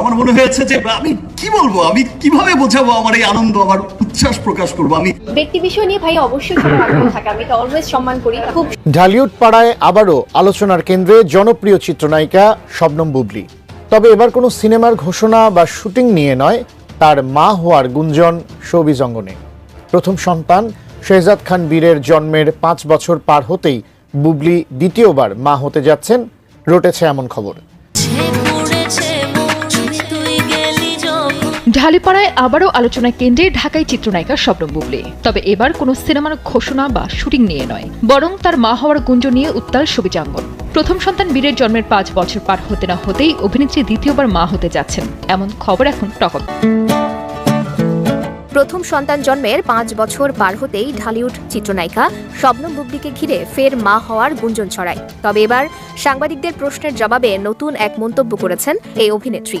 আমার মনে হয়েছে যে আমি কি বলব? আমি কীভাবে বোঝাবো আমার এই আনন্দ আমার উচ্ছ্বাস প্রকাশ করব? আমি ব্যক্তি বিষয় নিয়ে ভাই অবশ্যই থাকে আমি এটা অলওয়েজ সম্মান করি। খুব ঢালিউড পাড়ায় আবারও আলোচনার কেন্দ্রে জনপ্রিয় চিত্রনায়িকা শবনম বুবলি। তবে এবার কোনো সিনেমার ঘোষণা বা শুটিং নিয়ে নয় তার মা হওয়ার গুঞ্জন শোবিজ অঙ্গনে। প্রথম সন্তান শেহজাদ খান বীরের জন্মের পাঁচ বছর পার হতেই বুবলি দ্বিতীয়বার মা হতে যাচ্ছেন রটেছে এমন খবর। ঢালিপাড়ায় আবারও আলোচনা কেন্দ্রে ঢাকায় চিত্রনায়িকা শবনম বুবলি। তবে এবার কোনো সিনেমার ঘোষণা বা শুটিং নিয়ে নয়, বরং তার মা হওয়ার গুঞ্জ নিয়ে উত্তাল সবিজাঙ্গন প্রথম সন্তান বীরের জন্মের পাঁচ বছর পার হতে না হতেই অভিনেত্রী দ্বিতীয়বার মা হতে যাচ্ছেন, এমন খবর এখন টকট প্রথম সন্তান জন্মের পাঁচ বছর পার হতেই ঢালিউড চিত্রনায়িকা শবনম বুবলিকে ঘিরে ফের মা হওয়ার গুঞ্জন ছড়ায়। তবে এবার সাংবাদিকদের প্রশ্নের জবাবে নতুন এক মন্তব্য করেছেন এই অভিনেত্রী।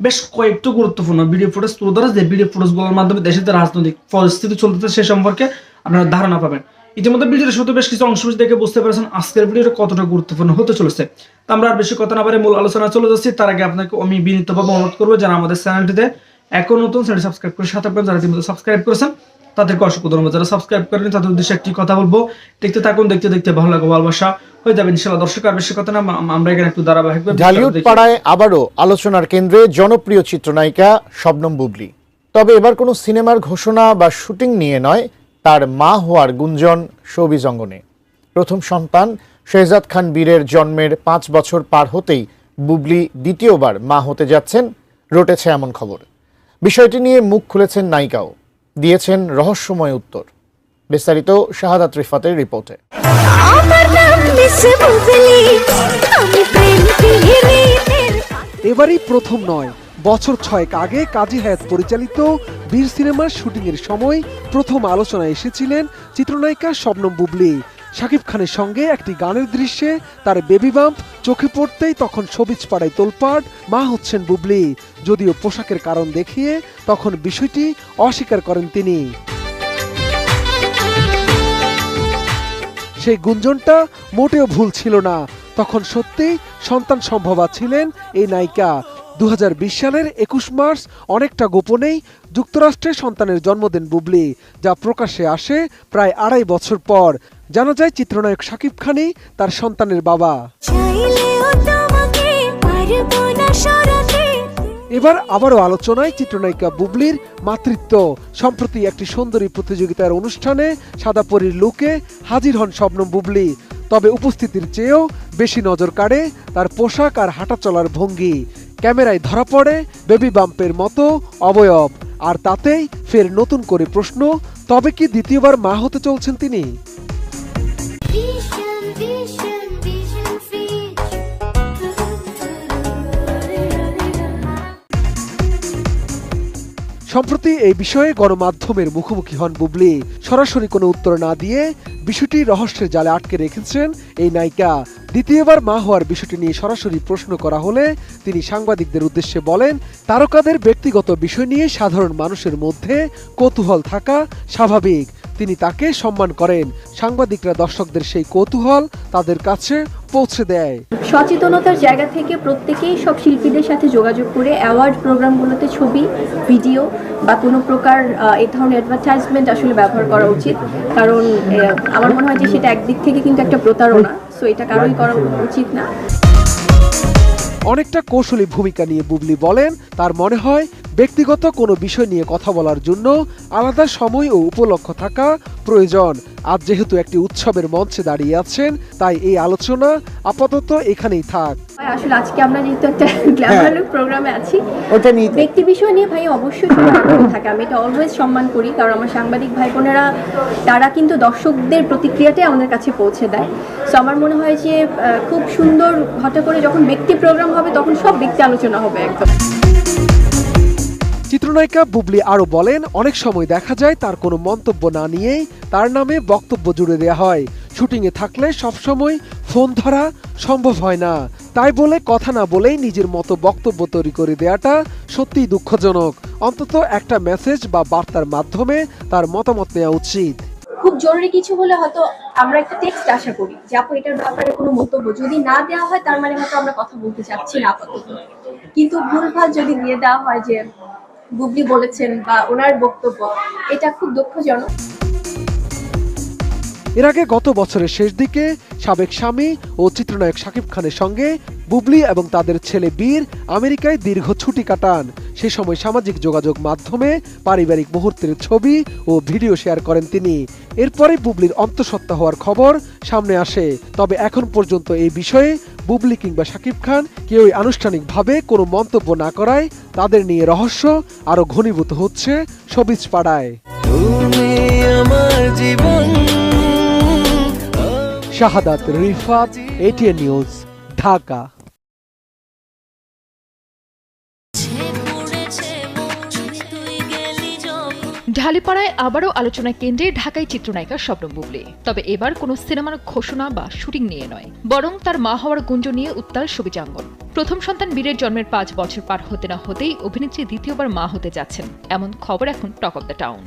বেশ কয়েকটি গুরুত্বপূর্ণ ভিডিও ফুটেজ তুলে ধরা যে ভিডিও ফুটেজগুলোর মাধ্যমে দেশের যে রাজনৈতিক পরিস্থিতি চলতেছে সে সম্পর্কে আপনারা ধারণা পাবেন। ইতিমধ্যে ভিডিওর শুধু বেশ কিছু অংশ দেখে বুঝতে পারছেন আজকের ভিডিওটা কতটা গুরুত্বপূর্ণ হতে চলেছে। তা আমরা আর বেশি কথা না পারে মূল আলোচনা চলে যাচ্ছি। তার আগে আপনাকে আমি বিনীতভাবে অনুরোধ করব যারা আমাদের চ্যানেলটিতে এখন নতুন চ্যানেল সাবস্ক্রাইব করে সাথে যারা ইতিমধ্যে সাবস্ক্রাইব করেছেন তাদেরকে অসংখ্য ধন্যবাদ। যারা সাবস্ক্রাইব করেন তাদের উদ্দেশ্যে একটি কথা বলব। দেখতে থাকুন দেখতে দেখতে ভালো লাগবে ভালোবাসা। হয়ে যাবে ইনশাল্লাহ দর্শক আর বেশি কথা না আমরা এখানে একটু ধারাবাহিক ঢালিউড পাড়ায় আবারও আলোচনার কেন্দ্রে জনপ্রিয় চিত্রনায়িকা শবনম বুবলি। তবে এবার কোনো সিনেমার ঘোষণা বা শুটিং নিয়ে নয় তার মা হওয়ার গুঞ্জন শোবিজ অঙ্গনে। প্রথম সন্তান শেহজাদ খান বীরের জন্মের পাঁচ বছর পার হতেই বুবলি দ্বিতীয়বার মা হতে যাচ্ছেন রটেছে এমন খবর। বিষয়টি নিয়ে মুখ খুলেছেন নায়িকাও। দিয়েছেন রহস্যময় উত্তর। বিস্তারিত শাহাদাত রিফাতের রিপোর্টে। আমার নাম মিস বুবলি আমি প্রেম কাহিনীর এবারই প্রথম নয় বছর ছয়েক আগে কাজী হায়াত পরিচালিত বীর সিনেমার শুটিংয়ের সময় প্রথম আলোচনায় এসেছিলেন চিত্রনায়িকা শবনম বুবলি। শাকিব খানের সঙ্গে একটি গানের দৃশ্যে তার বেবি বাম্প চোখে পড়তেই তখন সবিজ পাড়ায় তোলপাড়, মা হচ্ছেন বুবলি। যদিও পোশাকের কারণ দেখিয়ে তখন বিষয়টি অস্বীকার করেন তিনি। সেই গুঞ্জনটা মোটেও ভুল ছিল না। তখন সত্যিই সন্তান সম্ভবা ছিলেন এই নায়িকা। দু হাজার বিশ সালের একুশ মার্চ অনেকটা গোপনেই যুক্তরাষ্ট্রে সন্তানের জন্মদিন বুবলি, যা প্রকাশ্যে আসে প্রায় আড়াই বছর পর। জানা যায় চিত্রনায়ক শাকিব খানই তার সন্তানের বাবা। এবার আবারও আলোচনায় চিত্রনায়িকা বুবলির মাতৃত্ব। সম্প্রতি একটি সুন্দরী প্রতিযোগিতার অনুষ্ঠানে সাদাপরীর লোকে হাজির হন শবনম বুবলি। তবে উপস্থিতির চেয়েও বেশি নজর কাড়ে তার পোশাক আর হাঁটা চলার ভঙ্গি। ক্যামেরায় ধরা পড়ে বেবি বাম্পের মতো অবয়ব। আর তাতেই ফের নতুন করে প্রশ্ন তবে কি দ্বিতীয়বার মা হতে চলছেন তিনি? সম্প্রতি এই বিষয়ে গণমাধ্যমের মুখোমুখি হন বুবলি। সরাসরি কোনো উত্তর না দিয়ে বিষয়টি রহস্যের জালে আটকে রেখেছেন এই নায়িকা। দ্বিতীয়বার মা হওয়ার বিষয়টি নিয়ে সরাসরি প্রশ্ন করা হলে তিনি সাংবাদিকদের উদ্দেশ্যে বলেন, তারকাদের ব্যক্তিগত বিষয় নিয়ে সাধারণ মানুষের মধ্যে কৌতূহল থাকা স্বাভাবিক। তিনি তাকে সম্মান করেন। সাংবাদিকরা দর্শকদের সেই কৌতূহল তাদের কাছে পৌঁছে দেয়। সচেতনতার জায়গা থেকে প্রত্যেকেই সব শিল্পীদের সাথে যোগাযোগ করে অ্যাওয়ার্ড প্রোগ্রামগুলোতে ছবি, ভিডিও বা কোনো প্রকার এই ধরনের অ্যাডভার্টাইজমেন্ট আসলে ব্যবহার করা উচিত। কারণ আমার মনে হয় যে সেটা একদিক থেকে কিন্তু একটা প্রতারণা। সো এটা কারোই করা উচিত না। অনেকটা কৌশলী ভূমিকা নিয়ে বুবলি বলেন, তার মনে হয় ব্যক্তিগত কোনো বিষয় নিয়ে কথা বলার জন্য আলাদা সময় ও উপলক্ষ থাকা প্রয়োজন। আজ যেহেতু একটি উৎসবের মঞ্চে দাঁড়িয়ে আছেন, তাই এই আলোচনা আপাতত এখানেই থাক। আসলে আজকে আমরা যেহেতু একটা গ্ল্যামার প্রোগ্রামে আছি ওটা নিয়ে ব্যক্তি বিষয় নিয়ে ভাই অবশ্যই থাকে। আমি এটা অলওয়েজ সম্মান করি কারণ আমার সাংবাদিক ভাই বোনেরা তারা কিন্তু দর্শকদের প্রতিক্রিয়াটাই আমাদের কাছে পৌঁছে দেয়। সো আমার মনে হয় যে খুব সুন্দর হঠাৎ করে যখন ব্যক্তি প্রোগ্রাম হবে তখন সব ব্যক্তি আলোচনা হবে একদম। চিত্রনায়িকা বুবলি আরও বলেন অনেক সময় দেখা যায় তার কোনো মন্তব্য না নিয়েই তার নামে বক্তব্য জুড়ে দেওয়া হয়। শুটিংয়ে থাকলে সবসময় ফোন ধরা সম্ভব হয় না। তাই বলে কথা না বলেই নিজের মতো বক্তব্য তৈরি করে দেওয়াটা সত্যিই দুঃখজনক। অন্তত একটা মেসেজ বা বার্তার মাধ্যমে তার মতামত নেওয়া উচিত। খুব জরুরি কিছু হলে হয়তো আমরা একটা টেক্সট আশা করি যে, আপু, এটার ব্যাপারে কোনো মন্তব্য যদি না দেওয়া হয়, তার মানে হয়তো আমরা কথা বলতে চাচ্ছি না আপাতত। কিন্তু ভুলভাল যদি দিয়ে দেওয়া হয় যে বুবলি বলেছেন বা ওনার বক্তব্য, এটা খুব দুঃখজনক। এর আগে গত বছরের শেষ দিকে সাবেক স্বামী ও চিত্রনায়ক শাকিব খানের সঙ্গে বুবলি এবং তাদের ছেলে বীর আমেরিকায় দীর্ঘ ছুটি কাটান। সে সময় সামাজিক যোগাযোগ মাধ্যমে পারিবারিক মুহূর্তের ছবি ও ভিডিও শেয়ার করেন তিনি। এরপরে বুবলির অন্তঃসত্ত্বা হওয়ার খবর সামনে আসে। তবে এখন পর্যন্ত এই বিষয়ে বুবলি কিংবা শাকিব খান কেউই আনুষ্ঠানিকভাবে কোনো মন্তব্য না করায় তাদের নিয়ে রহস্য আরও ঘনীভূত হচ্ছে সবিজ পাড়ায়। Shahadat Rifat ATN news Dhaka. ঢালিপাড়ায় আবারও আলোচনা কেন্দ্রে ঢাকায় চিত্রনায়িকা স্বপ্ন বুবলি। তবে এবার কোনো সিনেমার ঘোষণা বা শুটিং নিয়ে নয়, বরং তার মা হওয়ার গুঞ্জ নিয়ে উত্তাল সবিজাঙ্গন প্রথম সন্তান বীরের জন্মের পাঁচ বছর পার হতে না হতেই অভিনেত্রী দ্বিতীয়বার মা হতে যাচ্ছেন, এমন খবর এখন টক অব দ্য টাউন।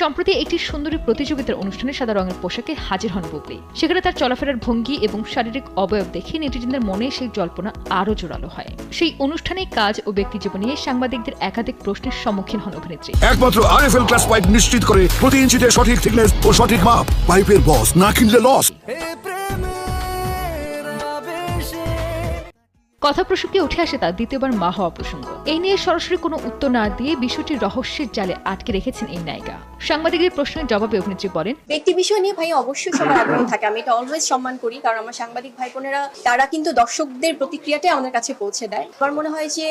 সম্প্রতি একটি সুন্দরী প্রতিযোগিতার অনুষ্ঠানে সাদা রঙের পোশাকে হাজির হন বুবলি। সেখানে তার চলাফেরার ভঙ্গি এবং শারীরিক অবয়ব দেখে নেটিজেনদের মনে সেই জল্পনা আরও জোরালো হয়। সেই অনুষ্ঠানে কাজ ও ব্যক্তি জীবন নিয়ে সাংবাদিকদের একাধিক প্রশ্নের সম্মুখীন হন অভিনেত্রী। একমাত্র আরএফএল ক্লাস পাইপ নিশ্চিত করে প্রতি ইঞ্চিতে সঠিক থিকনেস ও সঠিক মাপ। পাইপের বস না কিনলে লস কথা প্রসঙ্গে উঠে আসে তার দ্বিতীয়বার মা হওয়া প্রসঙ্গ। এই নিয়ে সরাসরি কোনো উত্তর না দিয়ে বিষয়টি রহস্যের জালে আটকে রেখেছেন এই নায়িকা। সাংবাদিকদের প্রশ্নের জবাবে অভিনেত্রী বলেন, ব্যক্তি বিষয় নিয়ে ভাই অবশ্যই সবার আগ্রহ থাকে। আমি এটা অলওয়েজ সম্মান করি, কারণ আমার সাংবাদিক ভাই বোনেরা, তারা কিন্তু দর্শকদের প্রতিক্রিয়াটাই আমাদের কাছে পৌঁছে দেয়। আমার মনে হয় যে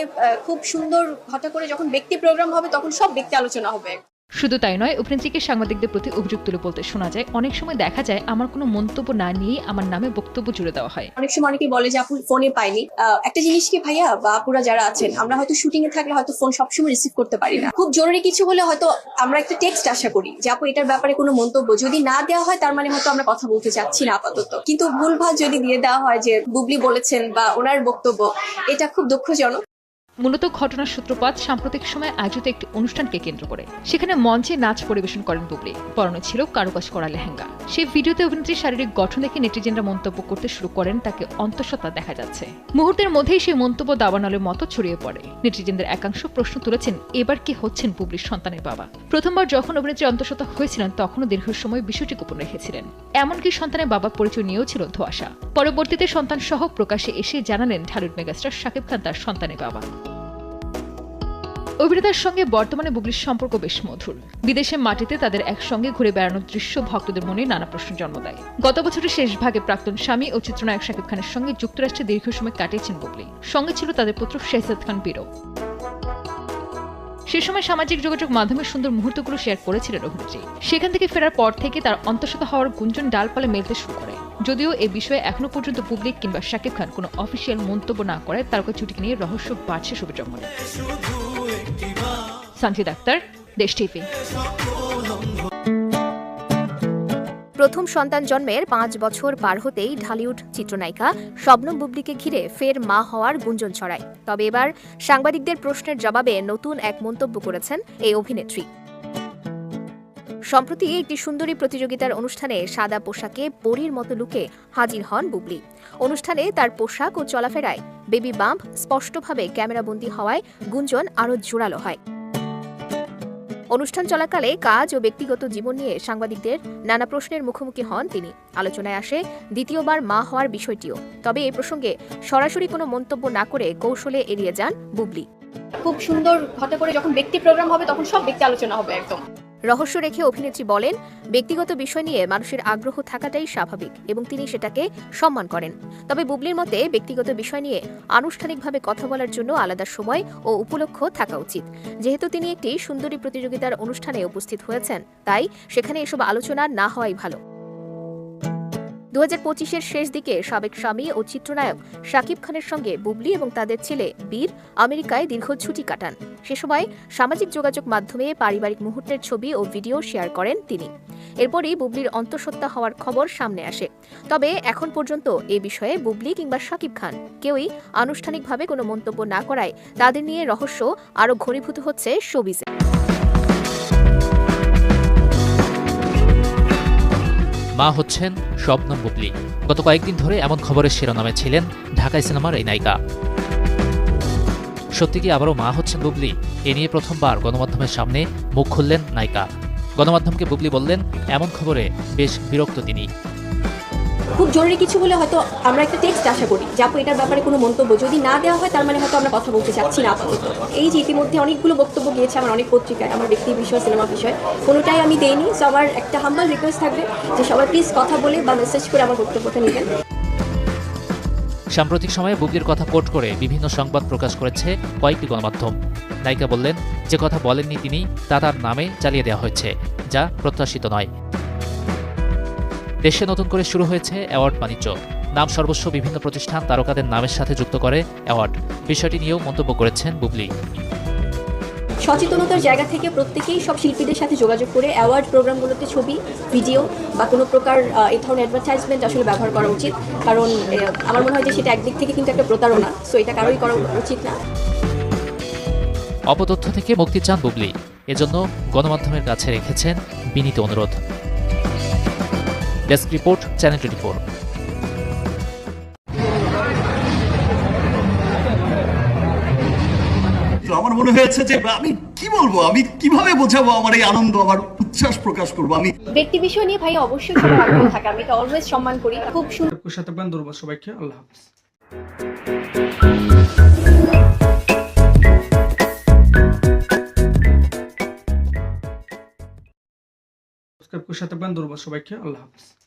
খুব সুন্দর হঠাৎ করে যখন ব্যক্তি প্রোগ্রাম হবে, তখন সব ব্যক্তি আলোচনা হবে। শুধু তাই নয়, অভিনেত্রীকে সাংবাদিকদের প্রতি অভিযোগ তুলে বলতে শোনা যায়, অনেক সময় দেখা যায় আমার কোনো মন্তব্য না নিয়েই আমার নামে বক্তব্য জুড়ে দেওয়া হয়। অনেক সময় অনেকে বলে যে, আপু, ফোনে পাইনি। একটা জিনিস কি ভাইয়া, বা আপুরা যারা আছেন, আমরা হয়তো শুটিং এ থাকলে হয়তো ফোন সবসময় রিসিভ করতে পারি না। খুব জরুরি কিছু হলে হয়তো আমরা একটা টেক্সট আশা করি যে, আপু, এটার ব্যাপারে কোনো মন্তব্য যদি না দেওয়া হয়, তার মানে হয়তো আমরা কথা বলতে চাচ্ছি না আপাতত। কিন্তু ভুলভাল যদি দিয়ে দেওয়া হয় যে, বুবলি বলেছেন বা ওনার বক্তব্য, এটা খুব দুঃখজনক। মূলত ঘটনার সূত্রপাত সাম্প্রতিক সময় আয়োজিত একটি অনুষ্ঠানকে কেন্দ্র করে। সেখানে মঞ্চে নাচ পরিবেশন করেন বুবলি। পরনে ছিল কারুকাজ করা লেহেঙ্গা। সেই ভিডিওতে অভিনেত্রীর শারীরিক গঠন দেখে নেটিজেনরা মন্তব্য করতে শুরু করেন, তাকে অন্তঃসত্ত্বা দেখা যাচ্ছে। মুহূর্তের মধ্যেই সেই মন্তব্য দাবানলের মতো ছড়িয়ে পড়ে। নেটিজেনদের একাংশ প্রশ্ন তুলেছেন, এবার কি হচ্ছেন বুবলির সন্তানের বাবা? প্রথমবার যখন অভিনেত্রী অন্তঃসত্ত্বা হয়েছিলেন, তখনও দীর্ঘ সময় বিষয়টি গোপন রেখেছিলেন। এমনকি সন্তানের বাবার পরিচয় নিয়েও ছিল ধোয়াশা। পরবর্তীতে সন্তান সহ প্রকাশ্যে এসে জানালেন ঢালিউড মেগাস্টার শাকিব খান তার সন্তানের বাবা। অভিনেতার সঙ্গে বর্তমানে বুবলির সম্পর্ক বেশ মধুর। বিদেশে মাটিতে তাদের একসঙ্গে ঘুরে বেড়ানোর দৃশ্য ভক্তদের মনে নানা প্রশ্ন জন্ম দেয়। গত বছরের শেষ ভাগে প্রাক্তন স্বামী ও চিত্রনায়ক শাকিব খানের সঙ্গে যুক্তরাষ্ট্রে দীর্ঘ সময় কাটিয়েছেন বুবলি সঙ্গে ছিল তাদের পুত্র শেহজাদ খান বীরও সে সময় সামাজিক যোগাযোগ মাধ্যমে সুন্দর মুহূর্তগুলো শেয়ার করেছিলেন অভিনেত্রী। সেখান থেকে ফেরার পর থেকে তার অন্তঃসত হওয়ার গুঞ্জন ডালপালে মেলতে শুরু করে। যদিও এ বিষয়ে এখনও পর্যন্ত পুবলিক কিংবা শাকিব খান কোনো অফিসিয়াল মন্তব্য না করে তারকা ছুটিকে নিয়ে রহস্য বাড়ছে শুভ জঙ্গলে সানজিদ আক্তার দেশ টিভি। প্রথম সন্তান জন্মের পাঁচ বছর পার হতেই ঢালিউড চিত্রনায়িকা শবনম বুবলিকে ঘিরে ফের মা হওয়ার গুঞ্জন ছড়ায়। তবে এবার সাংবাদিকদের প্রশ্নের জবাবে নতুন এক মন্তব্য করেছেন এই অভিনেত্রী। সম্প্রতি একটি সুন্দরী প্রতিযোগিতার অনুষ্ঠানে সাদা পোশাকে পরীর মতো লুকে হাজির হন বুবলি। অনুষ্ঠানে তার পোশাক ও চলাফেরায় বেবি বাম্প স্পষ্টভাবে ক্যামেরাবন্দী হওয়ায় গুঞ্জন আরও জোরালো হয়। অনুষ্ঠান চলাকালে কাজ ও ব্যক্তিগত জীবন নিয়ে সাংবাদিকদের নানা প্রশ্নের মুখোমুখি হন তিনি। আলোচনায় আসে দ্বিতীয়বার মা হওয়ার বিষয়টিও। তবে এই প্রসঙ্গে সরাসরি কোনো মন্তব্য না করে কৌশলে এড়িয়ে যান বুবলি। খুব সুন্দর হতে করে যখন ব্যক্তি প্রোগ্রাম হবে, তখন সব ব্যক্তি আলোচনা হবে একদম। রহস্য রেখে অভিনেত্রী বলেন, ব্যক্তিগত বিষয় নিয়ে মানুষের আগ্রহ থাকাটাই স্বাভাবিক এবং তিনি সেটাকে সম্মান করেন। তবে বুবলির মতে, ব্যক্তিগত বিষয় নিয়ে আনুষ্ঠানিকভাবে কথা বলার জন্য আলাদা সময় ও উপলক্ষ থাকা উচিত। যেহেতু তিনি একটি সুন্দরী প্রতিযোগিতার অনুষ্ঠানে উপস্থিত হয়েছেন, তাই সেখানে এসব আলোচনা না হওয়াই ভালো। দু হাজার পঁচিশের শেষ দিকে সাবেক স্বামী ও চিত্রনায়ক শাকিব খানের সঙ্গে বুবলি এবং তাদের ছেলে বীর আমেরিকায় দীর্ঘ ছুটি কাটান। সে সময় সামাজিক যোগাযোগ মাধ্যমে পারিবারিক মুহূর্তের ছবি ও ভিডিও শেয়ার করেন তিনি। এরপরই বুবলির অন্তঃসত্ত্বা হওয়ার খবর সামনে আসে। তবে এখন পর্যন্ত এ বিষয়ে বুবলি কিংবা শাকিব খান কেউই আনুষ্ঠানিকভাবে কোনো মন্তব্য না করায় তাদের নিয়ে রহস্য আরও ঘনীভূত হচ্ছে শোবিজে। মা হচ্ছেন শবনম বুবলি। গত কয়েকদিন ধরে এমন খবরের শিরোনামে ছিলেন ঢাকাই সিনেমার এই নায়িকা। সত্যি কি আবারও মা হচ্ছেন বুবলি? এ নিয়ে প্রথমবার গণমাধ্যমের সামনে মুখ খুললেন নায়িকা। গণমাধ্যমকে বুবলি বললেন, এমন খবরে বেশ বিরক্ত তিনি। খুব জরুরি কিছু হলে হয়তো আমরা একটা টেক্সট আশা করি যে, আপু, এটার ব্যাপারে কোনো মন্তব্য যদি না দেওয়া হয়, তার মানে হয়তো আমরা কথা বলতে চাচ্ছি না আপাতত। এই যে ইতিমধ্যে অনেকগুলো বক্তব্য গিয়েছে, আমার অনেক পত্রিকায়, আমার ব্যক্তি বিষয়, সিনেমা বিষয়, কোনোটাই আমি দেইনি। সো আমার একটা হাম্বাল রিকোয়েস্ট থাকবে যে সবাই প্লিজ কথা বলে বা মেসেজ করে আমার বক্তব্যটা নেবেন। সাম্প্রতিক সময়ে বুবলির কথা কোট করে বিভিন্ন সংবাদ প্রকাশ করেছে কয়েকটি গণমাধ্যম। নায়িকা বললেন, যে কথা বলেননি তিনি, তা তার নামে চালিয়ে দেওয়া হয়েছে, যা প্রত্যাশিত নয়। দেশে নতুন করে শুরু হয়েছে অ্যাওয়ার্ড বাণিজ্য। নাম সর্বস্ব বিভিন্ন প্রতিষ্ঠান তারকাদের নামের সাথে যুক্ত করে অ্যাওয়ার্ড। বিষয়টি নিয়েও মন্তব্য করেছেন বুবলি। সচেতনতার জায়গা থেকে প্রত্যেকেই সব শিল্পীদের সাথে যোগাযোগ করে অ্যাওয়ার্ড প্রোগ্রামগুলোতে ছবি ভিডিও বা কোনো প্রকার এই ধরনের অ্যাডভার্টাইজমেন্ট আসলে ব্যবহার করা উচিত। কারণ আমার মনে হয় যে সেটা একদিক থেকে কিন্তু একটা প্রতারণা। সো এটা কারোই করা উচিত না। অপতথ্য থেকে মুক্তি চান বুবলি। এজন্য গণমাধ্যমের কাছে রেখেছেন বিনীত অনুরোধ। Desk report channel twenty four. আমার মনে হয়েছে যে আমি কি বলব? আমি কীভাবে বোঝাবো আমার এই আনন্দ আমার উচ্ছ্বাস প্রকাশ করব? আমি ব্যক্তি বিষয় নিয়ে ভাই অবশ্যই আগ্রহ থাকে। আমি এটা অলওয়েজ সম্মান করি। খুব সুন্দর সাথে সবাইকে। আল্লাহ হাফিজ। সাথে পান সবাইকে। আল্লাহ হাফিজ।